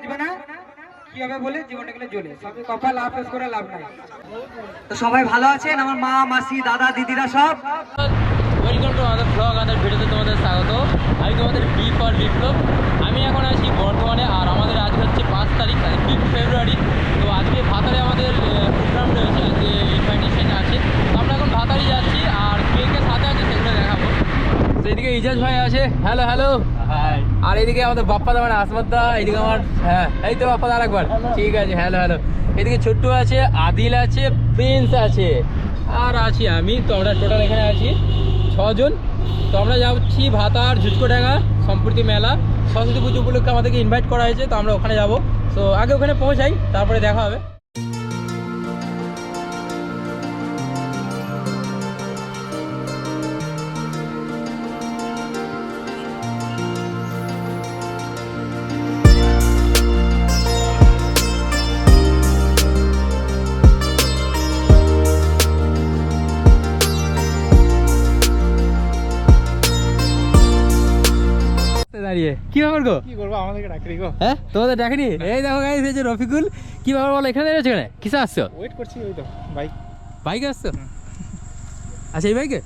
বুঝবে না? সবই ভালো আছেন? আমার মা, মাসি, দাদা, দিদিরা সব? ওয়েলকাম টু আমাদের ব্লগ আমাদের ভিডিওতে তোমাদের স্বাগত। আমি তোমাদের বি ফর বিপ্লব আমি এখন আছি বর্ধমানে, আর আমাদের আজ হচ্ছে পাঁচ তারিখ ফিফথ ফেব্রুয়ারি তো আজকে ভাতারে আমাদের প্রোগ্রাম রয়েছে, আজকে ইনভাইটেশন আছে। আমরা এখন ভাতারি যাচ্ছি, আর কে কে সাথে আছে সেগুলো দেখাবো। সেদিকে ইজাজ ভাই আছে। হ্যালো হ্যালো আর এদিকে আমাদের বাপ্পা দা মানে আসমাত দা এদিকে আমার হ্যাঁ এই তো বাপ্পা দা আরেকবার ঠিক আছে হ্যালো হ্যালো এদিকে ছোট্টু আছে আদিল আছে প্রিন্স আছে। আর আছি আমি তো আমরা টোটাল এখানে আছি ছজন। তো আমরা যাচ্ছি ভাতার ঝুচকোডাঙ্গা সম্প্রতি মেলা। সরস্বতী পুজো উপলক্ষে আমাদেরকে ইনভাইট করা হয়েছে তো আমরা ওখানে যাব। তো আগে ওখানে পৌঁছাই তারপরে দেখা হবে। দাঁড়িয়ে। কি গো? কি করব? আমাদেরকে ডাকরি গো। হ্যাঁ? তোমাদের এই দেখো গাইস এই যে রফিকুল। কি ব্যাপার বলো এখানে দাঁড়িয়েছো কিসে আসছো? ওয়েট করছি ওই তো বাইক বাইকে আসছো? আচ্ছা এই বাইকে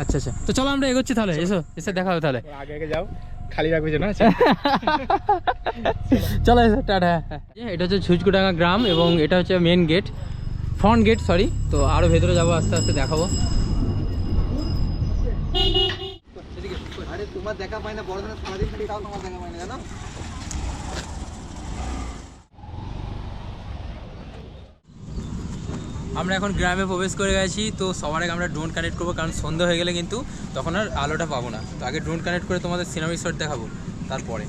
আচ্ছা আচ্ছা। তো চলো আমরা এগোচ্ছি তাহলে এসো এসে দেখা হবে তাহলে। আগে আগে যাও খালি রাখবে যে না চলো এসো টাটা এটা হচ্ছে ঝুজকুডাঙ্গা গ্রাম এবং এটা হচ্ছে main gate front gate sorry তো আরও ভেতরে যাব আস্তে আস্তে দেখাবো। তোমার দেখা পাই না বড় দিনের সারাদিন খালি তাও তোমার দেখা পাই না, জানো? আমরা এখন গ্রামে প্রবেশ করে গেছি, তো সবার আগে আমরা ড্রোন কানেক্ট করব, কারণ সন্ধ্যা হয়ে গেলে কিন্তু তখন আর আলোটা পাবো না। তো আগে ড্রোন কানেক্ট করে তোমাদের সিনেমা শট দেখাবো, তারপরে।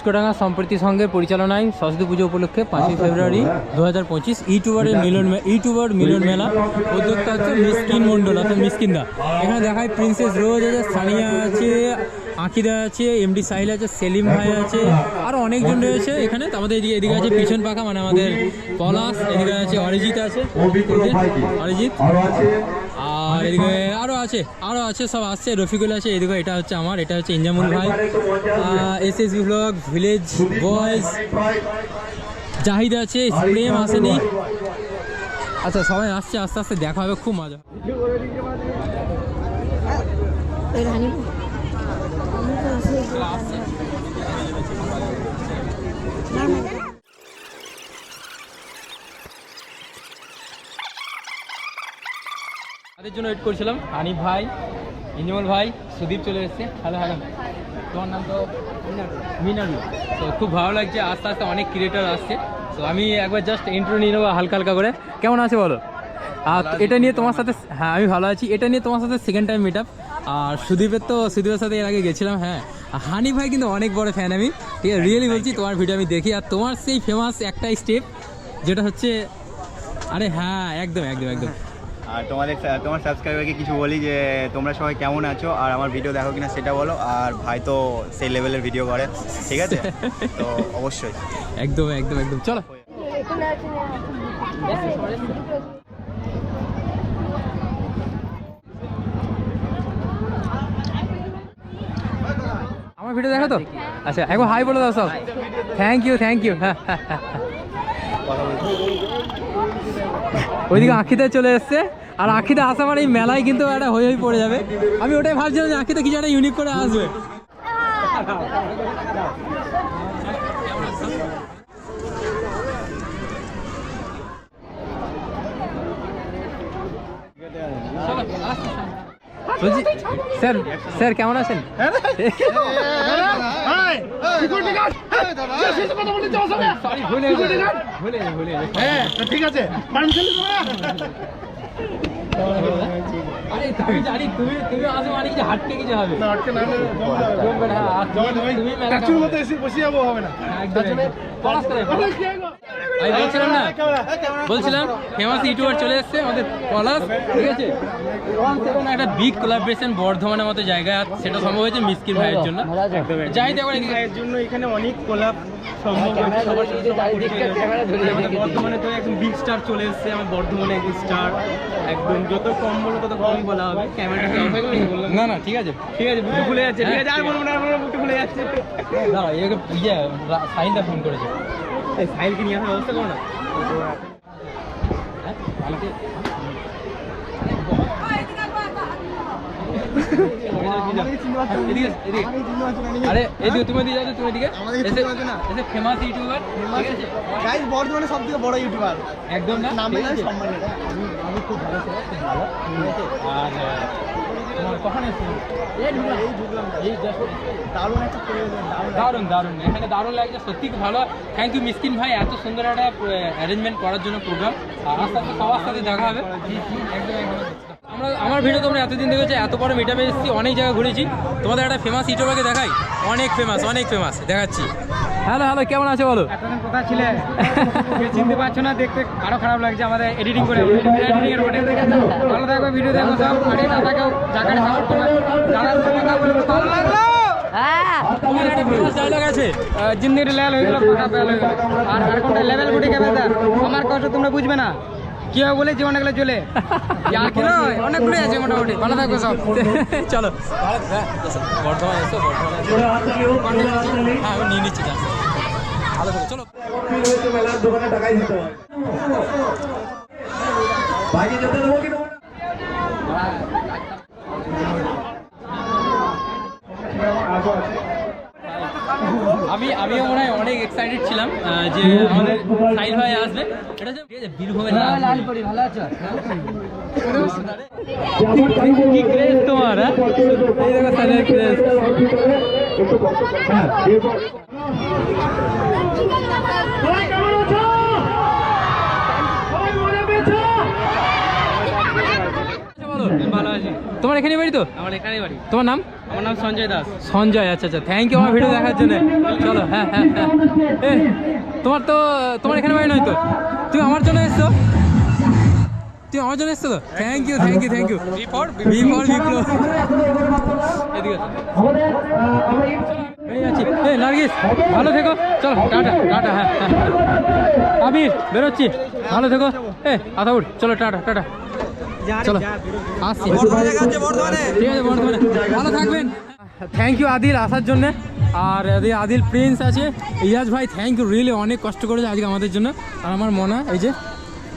জুচকোডাঙ্গা সম্প্রীতি সংঘের পরিচালনায় সরস্বতী পুজো উপলক্ষে পাঁচই ফেব্রুয়ারি দু হাজার পঁচিশ ইউটিউবারের মিলন ইউটিউবার মিলন মেলা। উদ্যোক্তা হচ্ছে মিসকিন মণ্ডল অর্থাৎ মিসকিন দা এখানে দেখায় প্রিন্সেস রোজ আছে সানিয়া আছে আঁকিদা আছে এমডি সাহিল আছে সেলিম ভাই আছে আরও অনেকজন রয়েছে এখানে। আমাদের এদিকে এদিকে আছে পিছন পাখা মানে আমাদের পলাশ এদিকে আছে অরিজিৎ আছে। অরিজিৎ। আর এদিকে আরও আছে আরও আছে সব আসছে রফিকুল আছে এদিকে এটা হচ্ছে আমার এটা হচ্ছে ইঞ্জামুল ভাই। S S B blog village boys Zahid আছে প্রেম আসেনি। আচ্ছা সবাই আসছে আস্তে আস্তে দেখা হবে খুব মজা তাদের জন্য ওয়েট করছিলাম। আনিফ ভাই ইঞ্জমল ভাই সুদীপ চলে এসেছে। হ্যালো হ্যালো তোমার নাম তো মিনারু। তো খুব ভালো লাগছে। আস্তে আস্তে অনেক ক্রিয়েটার আসছে। তো আমি একবার জাস্ট ইন্ট্রো নিয়ে নেব হালকা হালকা করে। কেমন আছে বলো? আর এটা নিয়ে তোমার সাথে হ্যাঁ আমি ভালো আছি। এটা নিয়ে তোমার সাথে সেকেন্ড টাইম মিট আপ আর সুদীপের তো সুদীপের সাথে এর আগে গেছিলাম হ্যাঁ। হানি ভাই কিন্তু অনেক বড় ফ্যান আমি। ঠিক আছে রিয়েলি বলছি তোমার ভিডিও আমি দেখি। আর তোমার সেই ফেমাস একটাই স্টেপ যেটা হচ্ছে আরে হ্যাঁ একদম একদম একদম। আর তোমাদের তোমার সাবস্ক্রাইবারকে কিছু বলি যে, তোমরা সবাই কেমন আছো? আর আমার ভিডিও দেখো কিনা সেটা বলো। আর ভাই তো সেই লেভেলের ভিডিও করে। ঠিক আছে? তো অবশ্যই। একদম একদম একদম। চলো। আমার ভিডিও দেখো তো? আচ্ছা একবার হাই বলে দাও সব। থ্যাংক ইউ থ্যাংক ইউ হ্যাঁ কথা বলছি ওইদিকে আখিতে চলে এসছে। আর আখিতে আসা মানে এই মেলায় কিন্তু একটা হয়ে পড়ে যাবে। আমি ওটাই ভাবছিলাম যে আখিতে কিছু একটা ইউনিক করে আসবে। বলছি স্যার স্যার কেমন আছেন। ঠিক আছে। আরে তুমি আমি বলছিলাম না? বলছিলাম ফেমাস ইউটিউবার চলে এসছে আমাদের পলাশ ঠিক আছে? একটা বিগ কোলাবরেশন বর্ধমানের মতো জায়গায় আর সেটা সম্ভব হয়েছে মিসকিন ভাইয়ের জন্য। যাই দেখো এর জন্য এখানে অনেক কোলাপ সম্ভব বর্ধমানে তো একদম বিগ স্টার চলে এসেছে আমার বর্ধমানে একজন স্টার একদম যত কম বলো তত কমই বলা হবে বললাম না না ঠিক আছে। ঠিক আছে বুটু ভুলে যাচ্ছে ঠিক আছে আর বলব না বলব বুটু ভুলে যাচ্ছে। দাঁড়া ইয়ে সাইনটা ফোন করেছে। এই সাইলকে নিয়ে আসার ব্যবস্থা করো না? এদিকে, এদিকে। আরে এদিকে তুমি এদিকে যাও তুমি এদিকে এসে এসে ফেমাস ইউটিউবার গাইস বর্ধমানে সব থেকে বড় ইউটিউবার একদম না? নামে সম্মান আমি আমি খুব ভালো আর কখন এসেছিল এই ঢুকলাম। এই ঢুকলাম এই just দারুণ একটা দারুণ এখানে দারুণ লাগছে সত্যি ভালো। থ্যাংক ইউ মিসকিন ভাই এত সুন্দর একটা অ্যারেঞ্জমেন্ট করার জন্য প্রোগ্রাম আস্তে আস্তে সবার সাথে দেখা হবে। একদম একদম আমরা আমার ভিডিও তোমরা এতদিন দেখেছ এত বড় মিটাপে এসেছি অনেক জায়গায় ঘুরেছি। তোমাদের একটা ফেমাস ইউটিউবারকে দেখাই? অনেক ফেমাস অনেক ফেমাস দেখাচ্ছি। হ্যালো হ্যালো কেমন আছে বলো? এতদিন কোথায় ছিলে? চিনতে পারছ না দেখতে আরও খারাপ লাগছে আমাদের এডিটিং করে। এডিটিং এর বটে ভালো থাকবে ভিডিও দেখো সব। আরে না থাকো জায়গাটা সাপোর্ট করবে দাদার কথা ভালো লাগল? আছে। জিন্দির লেল হয়ে গেল হয়ে আর আর কোনটা? লেভেল গুটি কেমন আমার কষ্ট তোমরা বুঝবে না। কি হবে বলে জীবন গেলে চলে অনেকগুলো আছে মোটামুটি ভালো থাকবে সব। চলো। বর্ধমান এসো বর্ধমান হ্যাঁ আমি নিয়ে নিচ্ছি ভালো থাকো চলো আমি আমিও এক্সাইটেড ছিলাম যে আমাদের সাইল ভাই আসবে। এটা হচ্ছে ঠিক আছে, বীরভূমের লালপুরি ভালো আছো? কি ক্রেজ তোমার হ্যাঁ? এই দেখো সাইলের ক্রেজ তোমার এখানে বাড়ি তো? আমার এখানেই বাড়ি। তোমার নাম? আমার নাম সঞ্জয় দাস। সঞ্জয় আচ্ছা আচ্ছা। থ্যাংক ইউ আমার ভিডিও দেখার জন্য। চলো হ্যাঁ হ্যাঁ হ্যাঁ। তোমার তো তোমার এখানে বাড়ি নয় তো? তুমি আমার জন্য এসছো? তুমি আমার জন্য এসছো তো? Thank you thank you thank you B for B for Biplab এদিকে এই আছি। এই নার্গিস ভালো থেকো। চলো টাটা টাটা হ্যাঁ হ্যাঁ। হ্যাঁ। আবির বেরোচ্ছি। ভালো থেকো। এ আধা উঠ চলো টাটা টাটা। চলো। আসছি। ঠিক আছে বর্ধমানে। ভালো থাকবেন। থ্যাংক ইউ আদিল আসার জন্য। আর এদিকে আদিল প্রিন্স আছে ইয়াজ ভাই থ্যাংক ইউ রিয়েলি অনেক কষ্ট করেছে আজকে আমাদের জন্য। আর আমার মনা এই যে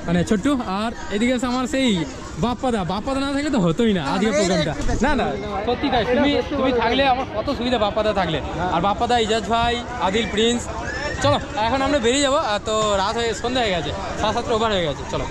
মানে ছোট্টু। আর এদিকে আমার সেই বাপ্পাদা। বাপ্পাদা না থাকলে তো হতোই না আজকে প্রোগ্রামটা না না সত্যি তাই। তুমি তুমি থাকলে আমার কত সুবিধা বাপ্পাদা থাকলে। আর বাপ্পাদা ইজাজ ভাই আদিল প্রিন্স চলো এখন আমরা বেরিয়ে যাব। আর তো রাত হয়ে সন্ধ্যা হয়ে গেছে। সাত সাতটা ওভার হয়ে গেছে। চলো।